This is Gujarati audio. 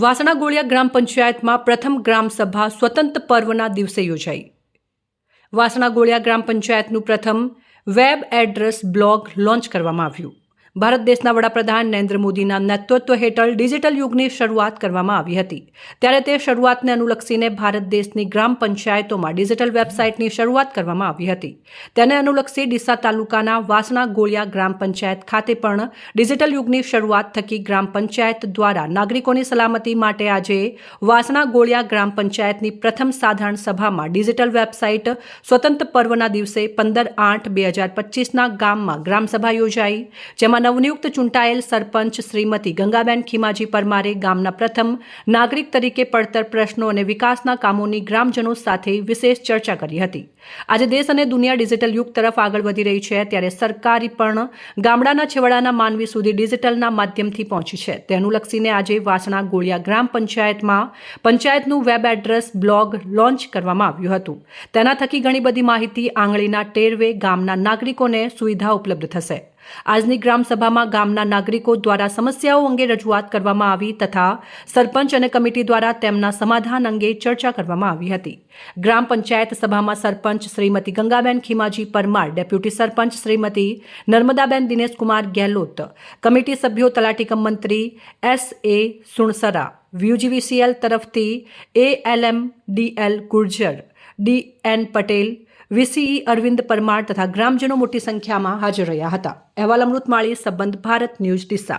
વાસણા ગોળિયા ગ્રામ પંચાયતમાં પ્રથમ ગ્રામ સભા સ્વતંત્ર પર્વના દિવસે યોજાઈ. વાસણા ગોળિયા ગ્રામ પંચાયતનું પ્રથમ વેબ એડ્રેસ બ્લોગ લોન્ચ કરવામાં આવ્યું. ભારત દેશના વડાપ્રધાન નરેન્દ્ર મોદીના નેતૃત્વ હેઠળ ડિજિટલ યુગની શરૂઆત કરવામાં આવી હતી. ત્યારે તે શરૂઆતને અનુલક્ષીને ભારત દેશની ગ્રામ પંચાયતોમાં ડિજિટલ વેબસાઇટની શરૂઆત કરવામાં આવી હતી. તેને અનુલક્ષી ડીસા તાલુકાના વાસણા ગોળિયા ગ્રામ પંચાયત ખાતે પણ ડિજિટલ યુગની શરૂઆત થકી ગ્રામ પંચાયત દ્વારા નાગરિકોની સલામતી માટે આજે વાસણા ગોળિયા ગ્રામ પંચાયતની પ્રથમ સાધારણ સભામાં ડિજિટલ વેબસાઇટ સ્વતંત્ર પર્વના દિવસે પંદર આઠ બે હજાર પચીસના ગામમાં ગ્રામસભા યોજાઈ, જેમાં નવનિયુક્ત ચૂંટાયેલ સરપંચ શ્રીમતી ગંગાબેન ખીમાજી પરમારે ગામના પ્રથમ નાગરિક તરીકે પડતર પ્રશ્નો અને વિકાસના કામોની ગ્રામજનો સાથે વિશેષ ચર્ચા કરી હતી. આજે દેશ અને દુનિયા ડિજિટલ યુગ તરફ આગળ વધી રહી છે, ત્યારે સરકારી પણ ગામડાના છેવાડાના માનવી સુધી ડિજિટલના માધ્યમથી પહોંચી છે. તેનું લક્ષીને આજે વાસણા ગોળિયા ગ્રામ પંચાયતમાં પંચાયતનું વેબ એડ્રેસ બ્લોગ લોન્ચ કરવામાં આવ્યું હતું. તેના થકી ઘણી બધી માહિતી આંગળીના ટેરવે ગામના નાગરિકોને સુવિધા ઉપલબ્ધ થશે. આજની ગ્રામસભામાં ગામના નાગરિકો દ્વારા સમસ્યાઓ અંગે રજૂઆત કરવામાં આવી તથા સરપંચ અને કમિટી દ્વારા તેમના સમાધાન અંગે ચર્ચા કરવામાં આવી હતી. ગ્રામ પંચાયત સભામાં સરપંચ શ્રીમતી ગંગાબેન ખીમાજી પરમાર, ડેપ્યુટી સરપંચ શ્રીમતી નર્મદાબેન દિનેશકુમાર ગેહલોત, કમિટી સભ્યો તલાટીકમ મંત્રી એસ એ સુણસરા, વ્યુજીવીસીએલ તરફથી A L M D L Gurjar D N Patel VCE Arvind Parmar તથા ગ્રામજનો મોટી સંખ્યામાં હાજર રહ્યા હતા. અહેવાલ અમૃત માળી, સંબંધ ભારત ન્યૂઝ ડીસા.